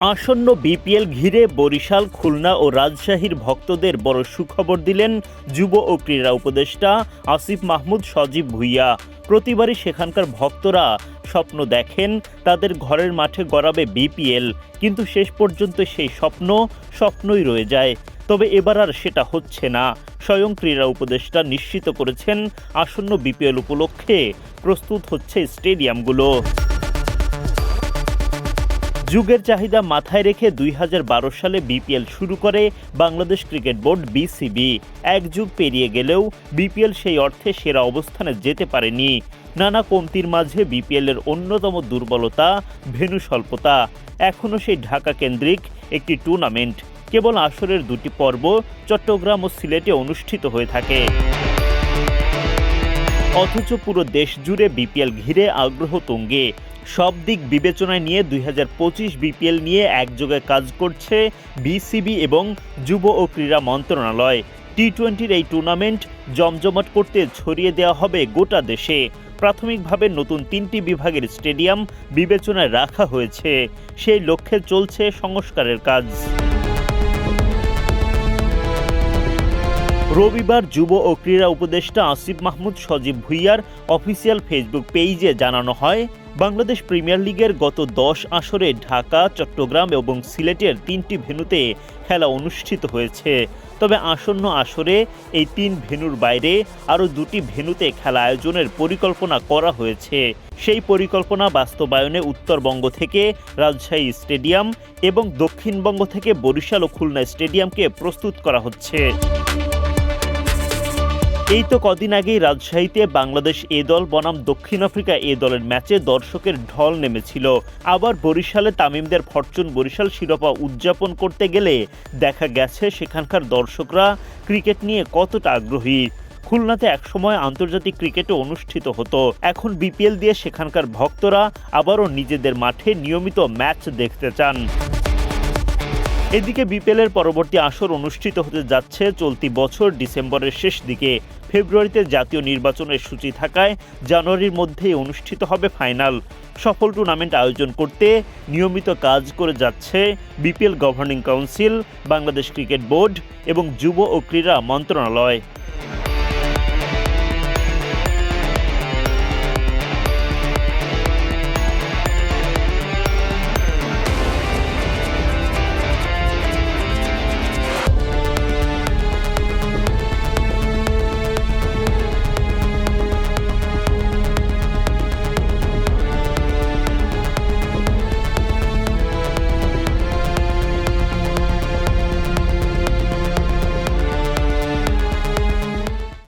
আসন্ন বিপিএল ঘিরে বরিশাল, খুলনা ও রাজশাহীর ভক্তদের বড় সুখবর দিলেন যুব ও ক্রীড়া উপদেষ্টা আসিফ মাহমুদ সজীব ভুইয়া। প্রতিবারই সেখানকার ভক্তরা স্বপ্ন দেখেন তাদের ঘরের মাঠে গড়াবে বিপিএল, কিন্তু শেষ পর্যন্ত সেই স্বপ্ন স্বপ্নই রয়ে যায়। তবে এবার আর সেটা হচ্ছে না। স্বয়ং ক্রীড়া উপদেষ্টা নিশ্চিত করেছেন, আসন্ন বিপিএল উপলক্ষে প্রস্তুত হচ্ছে স্টেডিয়ামগুলো। যুগের চাহিদা মাথায় রেখে দুই হাজার বারো সালে বিপিএল শুরু করে বাংলাদেশ ক্রিকেট বোর্ড বিসিবি। এক যুগ পেরিয়ে গেলেও বিপিএল সেই অর্থে সেরা অবস্থানে যেতে পারেনি। নানা কমতির মাঝে বিপিএল এর অন্যতম দুর্বলতা ভেনু স্বল্পতা। এখনও সেই ঢাকা কেন্দ্রিক একটি টুর্নামেন্ট। কেবল আসরের দুটি পর্ব চট্টগ্রাম ও সিলেটে অনুষ্ঠিত হয়ে থাকে। অথচ পুরো দেশ জুড়ে বিপিএল ঘিরে আগ্রহ তুঙ্গে। সব দিক বিবেচনায় নিয়ে দুই হাজার পঁচিশ বিপিএল নিয়ে একযোগে কাজ করছে বিসিবি এবং যুব ও ক্রীড়া মন্ত্রণালয়। টি টোয়েন্টির এই টুর্নামেন্ট জমজমাট করতে ছড়িয়ে দেওয়া হবে গোটা দেশে। প্রাথমিকভাবে নতুন তিনটি বিভাগের স্টেডিয়াম বিবেচনায় রাখা হয়েছে। সেই লক্ষ্যে চলছে সংস্কারের কাজ। রবিবার যুব ও ক্রীড়া উপদেষ্টা আসিফ মাহমুদ সজীব ভুইয়ার অফিসিয়াল ফেসবুক পেজে জানানো হয় বাংলাদেশ প্রিমিয়ার লিগের গত দশ আসরে ঢাকা, চট্টগ্রাম এবং সিলেটের তিনটি ভেন্যুতে খেলা অনুষ্ঠিত হয়েছে। তবে আসন্ন আসরে এই তিন ভেন্যুর বাইরে আরও দুটি ভেন্যুতে খেলা আয়োজনের পরিকল্পনা করা হয়েছে। সেই পরিকল্পনা বাস্তবায়নে উত্তরবঙ্গ থেকে রাজশাহী স্টেডিয়াম এবং দক্ষিণবঙ্গ থেকে বরিশাল ও খুলনা স্টেডিয়ামকে প্রস্তুত করা হচ্ছে। এই তো কদিন আগেই রাজশাহীতে বাংলাদেশ এ দল বনাম দক্ষিণ আফ্রিকা এ দলের ম্যাচে দর্শকের ঢল নেমেছিল। আবার বরিশালে তামিমদের ফরচুন বরিশাল শিরোপা উদযাপন করতে গেলে দেখা গেছে সেখানকার দর্শকরা ক্রিকেট নিয়ে কতটা আগ্রহী। খুলনাতে একসময় আন্তর্জাতিক ক্রিকেটও অনুষ্ঠিত হতো। এখন বিপিএল দিয়ে সেখানকার ভক্তরা আবারও নিজেদের মাঠে নিয়মিত ম্যাচ দেখতে চান। এদিকে বিপিএলের পরবর্তী আসর অনুষ্ঠিত হতে যাচ্ছে। চলতি বছর ডিসেম্বরের শেষ দিকে ফেব্রুয়ারিতে জাতীয় নির্বাচনের সূচি থাকায় জানুয়ারির মধ্যেই অনুষ্ঠিত হবে ফাইনাল। সফল টুর্নামেন্ট আয়োজন করতে নিয়মিত কাজ করে যাচ্ছে BPL governing council, Bangladesh cricket board এবং যুব ও ক্রীড়া মন্ত্রণালয়।